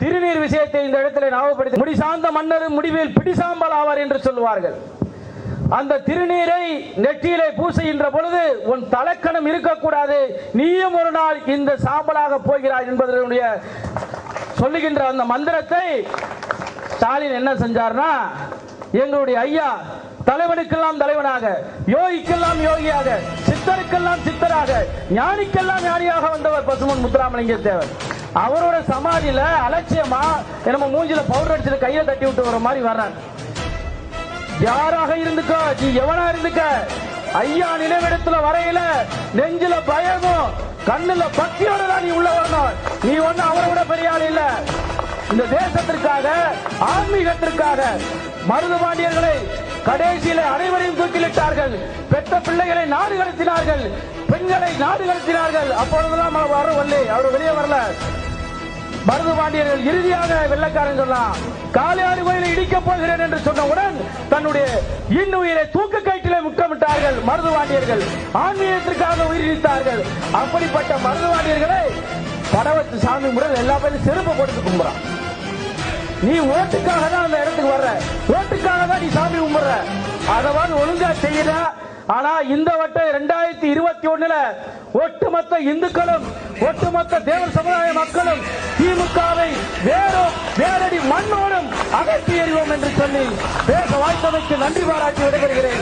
திருநீர் விஷயத்தை இந்த இடத்துல ஞாபகப்படுத்தி முடி சார்ந்த மன்னரும் முடிவில் பிடிசாம்பல் ஆவார் என்று சொல்லுவார்கள். அந்த திருநீரை நெற்றியிலே பூசுகின்ற பொழுது உன் தலக்கணம் இருக்கக்கூடாது. நீயும் ஒரு நாள் இந்த சாம்பலாக போகிறாய் என்பதனுடைய சொல்லுகின்ற அந்த மந்திரத்தை ஸ்டாலின் என்ன செஞ்சார்னா எங்களுடைய ஐயா தலைவனுக்கெல்லாம் தலைவனாக யோகிக்கெல்லாம் யோகியாக சித்தருக்கெல்லாம் சித்தராக ஞானிக்கெல்லாம் ஞானியாக வந்தவர் பசுமன் முத்துராமலிங்க தேவர் அவரோட சமாதியில அலட்சியமா நம்ம மூஞ்சில பவுடர் அடிச்சுட்டு கையை தட்டி விட்டு வர மாதிரி வர்றாங்க யாராக இருந்துக்கோ? நீ எவனா இருந்துக்க? ஐயா நினைவிடத்துல வரையில நெஞ்சில பயமும் கண்ணுல பக்தியோட தான் நீ உள்ள வரணும். நீ ஒண்ணு அவரை விட பெரிய ஆள் இல்ல. இந்த தேசத்திற்காக ஆன்மீகத்திற்காக மருதுபாண்டியர்களை கடைசியில அனைவரையும் தூக்கிலிட்டார்கள் பெற்ற பிள்ளைகளை நாடு கடத்தினார்கள். பெண்களை நாடு கடத்தினார்கள். அப்பொழுதுதான் அவர் வரவில்லை அவர் வெளியே வரல. மருது பாண்டியர்கள் இறுதியாக வெள்ளக்காரன் சொன்னான் காளையாறு கோயிலை இடிக்கப் போகிறேன் என்று சொன்னவுடன் தன்னுடைய இன்னுயிரை தூக்க கயிற்றிலே முட்டமிட்டார்கள் மருது பாண்டியர்கள். ஆன்மீகத்திற்காக உயிரிழத்தார்கள் அப்படிப்பட்ட மருது பாண்டியர்களை படவத்து சாமி முறையில் எல்லா பேரும் செருப்பு போட்டு கும்புறான். நீ ஓட்டுக்காக தான் அந்த இடத்துக்கு வர்ற. ஓட்டுக்காக தான் நீ சாமி கும்பிடுற அதவாது ஒழுங்கா செய்யல. ஆனா இந்த வட்டம் இரண்டாயிரத்தி இருபத்தி ஒண்ணுல ஒட்டுமொத்த இந்துக்களும் ஒட்டுமொத்த தேவர் சமுதாய மக்களும் திமுகவை வேறும் வேரடி மண்ணோடும் அகற்றி எறிவோம் என்று சொல்லி பேச வாய்ப்பதற்கு நன்றி பாராட்டி விடைபெறுகிறேன்.